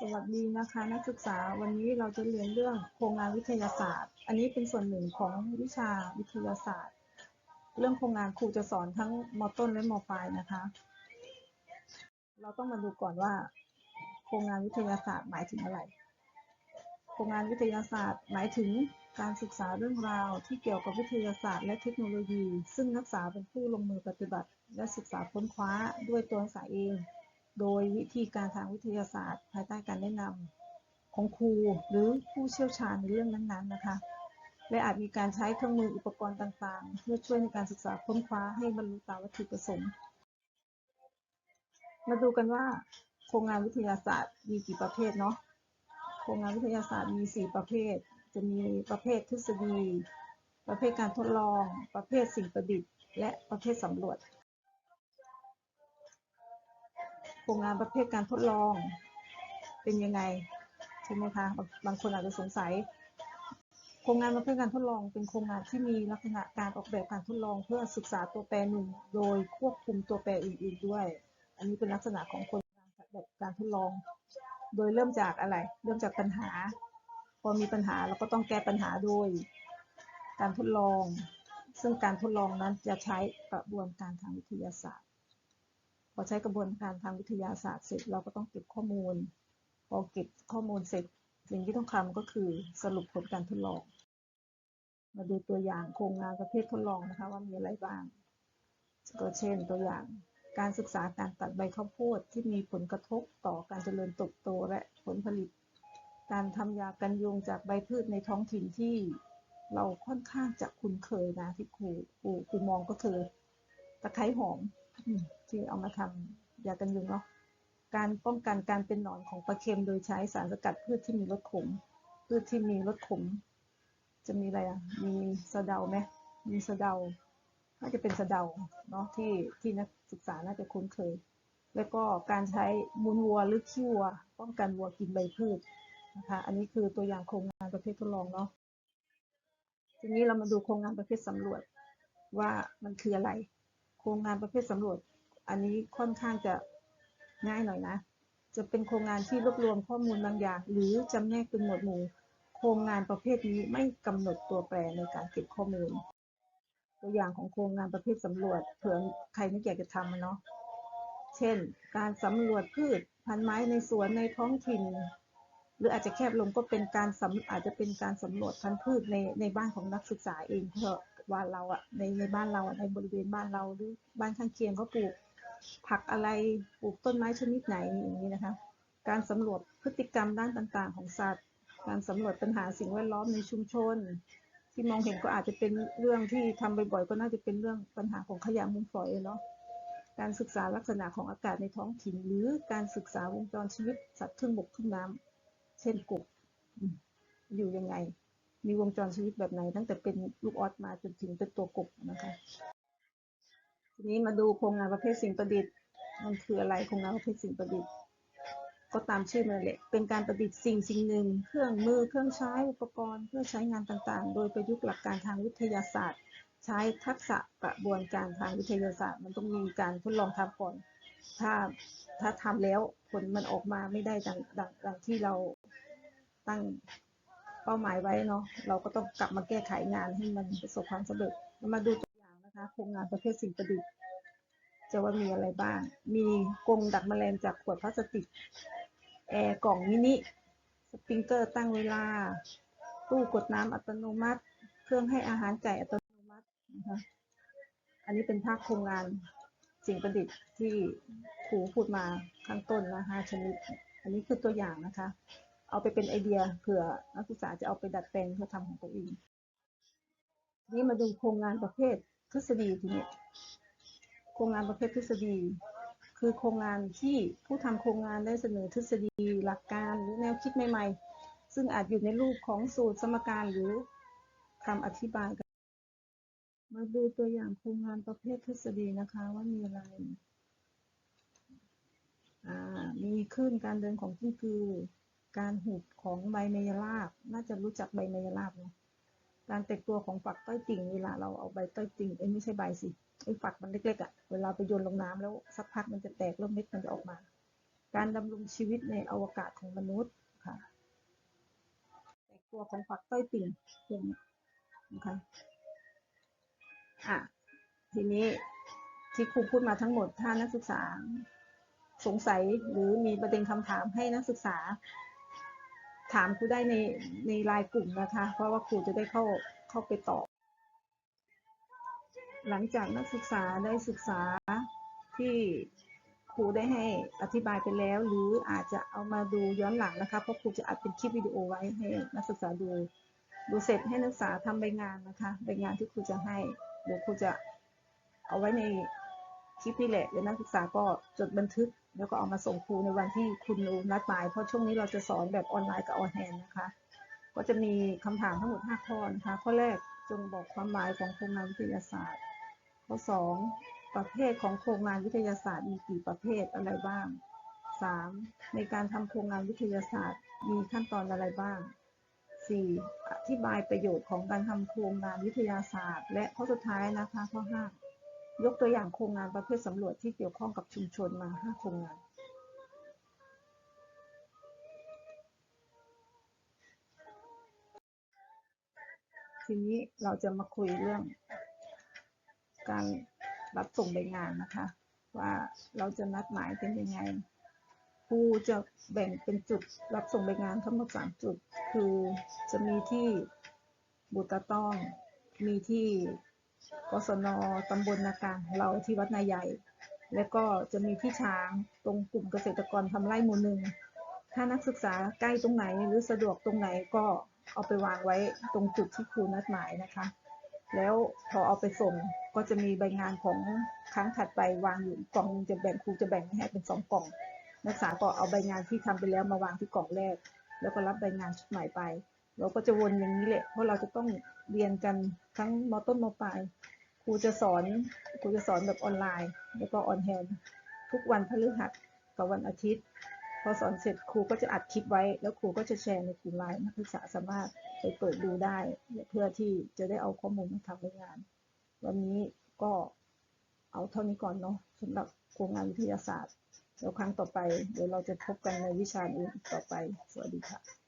สวัสดีนะคะนักศึกษาวันนี้เราจะเรียนเรื่องโครงงานวิทยาศาสตร์ อันนี้เป็นส่วนหนึ่งของวิชาวิทยาศาสตร์ เรื่องโครงงานครูจะสอนทั้งมต้นและมปลายนะคะ เราต้องมาดูก่อนว่า โครงงานวิทยาศาสตร์หมายถึงอะไร โครงงานวิทยาศาสตร์หมายถึงการศึกษาเรื่องราวที่เกี่ยวกับวิทยาศาสตร์และเทคโนโลยี ซึ่งนักศึกษาเป็นผู้ลงมือปฏิบัติ และศึกษาค้นคว้าด้วยตัวนักศึกษาเอง โดยวิธีการทางวิทยาศาสตร์ ภายใต้การแนะนำของครูหรือผู้เชี่ยวชาญในเรื่องนั้นๆนะคะ และอาจมีการใช้เครื่องมืออุปกรณ์ต่างๆ เพื่อช่วยในการศึกษาค้นคว้าให้บรรลุตามวัตถุประสงค์ มาดูกันว่า โครงงานวิทยาศาสตร์มีกี่ประเภทเนาะโครงงานวิทยาศาสตร์มี 4 ประเภท จะมีประเภททฤษฎี ประเภทการทดลอง ประเภทสิ่งประดิษฐ์ และประเภทสำรวจ โครงงานประเภทการทดลองเป็นยังไงใช่ไหมคะบางบางคนอาจจะสงสัย โครงงานประเภทการทดลอง เป็นโครงงานที่มีลักษณะการออกแบบการทดลองเพื่อศึกษาตัวแปรหนึ่ง โดยควบคุมตัวแปรอื่น ๆด้วย อันนี้เป็นลักษณะของโครงงานแบบการทดลอง โดยเริ่มจากอะไร เริ่มจากปัญหา พอมีปัญหาเราก็ต้องแก้ปัญหาโดยการทดลอง ซึ่งการทดลองนั้นจะใช้กระบวนการทางวิทยาศาสตร์ พอใช้กระบวนการทางวิทยาศาสตร์เสร็จเราก็ต้องเก็บข้อมูล พอเก็บข้อมูลเสร็จสิ่งที่ต้องทำก็คือสรุปผลการทดลอง มาดูตัวอย่างโครงงานประเภททดลองนะคะว่ามีอะไรบ้าง ก็เช่นตัวอย่างการศึกษาการตัดใบข้าวโพดที่มีผลกระทบต่อการเจริญเติบโตและผลผลิต การทำยากันยุงจากใบพืชในท้องถิ่นที่เราค่อนข้างจะคุ้นเคยนะที่ครูครูครูมองก็คือตะไคร้หอมอืม ที่เอามาทำยากันยุงเนาะการป้องกันการเป็นหนอนของปลาเค็มโดยใช้สารสกัดพืชที่มีรสขม พืชที่มีรสขม จะมีอะไรอะ มีสะเดาไหมมีสะเดา น่าจะเป็นสะเดาเนาะที่ที่นักศึกษาน่าจะคุ้นเคย แล้วก็การใช้มูลวัวหรือขี้วัว ป้องกันวัวกินใบพืชนะคะ อันนี้คือตัวอย่างโครงงานประเภททดลองเนาะ ทีนี้เรามาดูโครงงานประเภทสำรวจว่ามันคืออะไร ครงงานประเภทสำรวจ อันนี้ค่อนข้างจะง่ายหน่อยนะ จะเป็นโครงงานที่รวบรวมข้อมูลบางอย่าง หรือจำแนกเป็นหมวดหมู่ โครงงานประเภทนี้ไม่กำหนดตัวแปรในการเก็บข้อมูล ตัวอย่างของโครงงานประเภทสำรวจเผื่อใครไม่อยากจะทำมันเนาะ เช่น การสำรวจพืชพันไม้ในสวนในท้องถิ่น หรืออาจจะแคบลงก็เป็นการสำอาจจะเป็นการสำรวจพันธุ์พืชในในบ้านของนักศึกษาเองเพราะ ว่าเราอะในในบ้านเราอะในบริเวณบ้านเราหรือบ้านข้างเคียงเขาปลูกผักอะไรปลูกต้นไม้ชนิดไหนอย่างนี้นะคะ การสำรวจพฤติกรรมด้านต่างๆ ของสัตว์ การสำรวจปัญหาสิ่งแวดล้อมในชุมชน ที่มองเห็นก็อาจจะเป็นเรื่องที่ทำบ่อยๆก็น่าจะเป็นเรื่องปัญหาของขยะมูลฝอยเนาะการศึกษาลักษณะของอากาศในท้องถิ่น หรือการศึกษาวงจรชีวิตสัตว์ครึ่งบกครึ่งน้ำเช่นกบอยู่ยังไง มีวงจรชีวิตแบบไหน ตั้งแต่เป็นลูกออสมาจนถึงเป็นตัวกบนะคะทีนี้มาดูโครงงานประเภทสิ่งประดิษฐ์ มันคืออะไรโครงงานประเภทสิ่งประดิษฐ์ ก็ตามชื่อมันแหละเป็นการประดิษฐ์สิ่งสิ่งหนึ่ง เครื่องมือเครื่องใช้อุปกรณ์เพื่อใช้งานต่างๆ โดยประยุกต์หลักการทางวิทยาศาสตร์ ใช้ทักษะกระบวนการทางวิทยาศาสตร์ มันต้องมีการทดลองทำก่อนถ้าถ้าทำแล้วผลมันออกมาไม่ได้ดังดังดังที่เราตั้ง เป้าหมายไว้เนาะเราก็ต้องกลับมาแก้ไขงานให้มันประสบความสำเร็จมาดูตัวอย่างนะคะโครงงานประเภทสิ่งประดิษฐ์จะว่ามีอะไรบ้าง มีกรงดักแมลงจากขวดพลาสติก แอร์กล่องมินิ สปริงเกอร์ตั้งเวลา ตู้กดน้ำอัตโนมัติ เครื่องให้อาหารไก่อัตโนมัตินะคะ อันนี้เป็นภาคโครงงานสิ่งประดิษฐ์ที่ครูพูดมาข้างต้นนะห้าชนิด อันนี้คือตัวอย่างนะคะ เอาไปเป็นไอเดียเผื่อนักศึกษาจะเอาไปดัดแปลงเพื่อทำของตัวเองนี่มาดูโครงงานประเภททฤษฎีทีนี้โครงงานประเภททฤษฎี คือโครงงานที่ผู้ทำโครงงานได้เสนอทฤษฎีหลักการหรือแนวคิดใหม่ ๆ ซึ่งอาจอยู่ในรูปของสูตรสมการหรือคำอธิบายกันมาดูตัวอย่างโครงงานประเภททฤษฎีนะคะว่ามีอะไรอ่ามีคลื่นการเดินของกิ้งกือ การหุบของใบเมยราบ น่าจะรู้จักใบเมยราบเนาะการแตกตัวของฝักต้อยติ่งเวลาเราเอาใบต้อยติ่งเอ้ยไม่ใช่ใบสิไอ้ฝักมันเล็กๆอะ่ะเวลาไปโยนลงน้ำแล้วสักพักมันจะแตกแล้วเม็ดมันจะออกมา การดำรงชีวิตในอวกาศของมนุษย์ค่ะ แตกตัวของฝักต้อยติ่งอย่างนี้นะคะอะทีนี้ที่ครูพูดมาทั้งหมดถ้านักศึกษาสงสัยหรือมีประเด็นคำถามให้นักศึกษา ถามครูได้ในในไลน์กลุ่มนะคะ เพราะว่าครูจะได้เข้าเข้าไปตอบ หลังจากนักศึกษาได้ศึกษาที่ครูได้ให้อธิบายไปแล้ว หรืออาจจะเอามาดูย้อนหลังนะคะเพราะครูจะอัดเป็นคลิปวิดีโอไว้ให้นักศึกษาดูดูเสร็จให้นักศึกษาทำใบงานนะคะใบงานที่ครูจะให้เดี๋ยวครูจะเอาไว้ในคลิปนี่แหละเดี๋ยวนักศึกษาก็จดบันทึก แล้วก็เอามาส่งครูในวันที่คุณนัดหมาย เพราะช่วงนี้เราจะสอนแบบออนไลน์กับออนแฮนนะคะ ก็จะมีคำถามทั้งหมด 5 ข้อนะคะ ข้อแรกจงบอกความหมายของโครงงานวิทยาศาสตร์ ข้อ 2 ประเภทของโครงงานวิทยาศาสตร์มีกี่ประเภทอะไรบ้าง 3. ในการทำโครงงานวิทยาศาสตร์ มีขั้นตอนอะไรบ้าง 4. อธิบายประโยชน์ของการทำโครงงานวิทยาศาสตร์ และข้อสุดท้ายนะคะข้อ 5 ยกตัวอย่างโครงงานประเภทสำรวจที่เกี่ยวข้องกับชุมชนมา 5 โครงงาน ทีนี้เราจะมาคุยเรื่อง การรับส่งใบงานนะคะ ว่าเราจะนัดหมายเป็นยังไงครูจะแบ่งเป็นจุดรับส่งใบงานทั้งหมด 3 จุด คือจะมีที่บุตรต้องมีที่ กศนตำบลนากลางของเราที่วัดนาใหญ่ แล้วก็จะมีที่ช้างตรงกลุ่มเกษตรกรทำไร่หมู่หนึ่ง ถ้านักศึกษาใกล้ตรงไหนหรือสะดวกตรงไหนก็เอาไปวางไว้ตรงจุดที่ครูนัดหมายนะคะ แล้วพอเอาไปส่งก็จะมีใบงานของครั้งถัดไปวางอยู่กล่องหนึงจะแบ่งครูจะแบ่งให้เป็นสองกล่อง นักศึกษาก็เอาใบงานที่ทำไปแล้วมาวางที่กล่องแรก แล้วก็รับใบงานชุดใหม่ไป เราก็จะวนอย่างนี้แหละเพราะเราจะต้อง เรียนกันทั้งมต้นมปลายครูจะสอนครูจะสอนแบบออนไลน์ แล้วก็ออนแฮนทุกวันพฤหัสกับวันอาทิตย์ พอสอนเสร็จครูก็จะอัดคลิปไว้ แล้วครูก็จะแชร์ในกลุ่มไลน์นักศึกษาสามารถไปเปิดดูได้ เพื่อที่จะได้เอาข้อมูลมาทำรายงาน วันนี้ก็เอาเท่านี้ก่อนเนาะสำหรับโครงงานวิทยาศาสตร์แล้วครั้งต่อไป เดี๋ยวเราจะพบกันในวิชาอื่นต่อไป สวัสดีค่ะ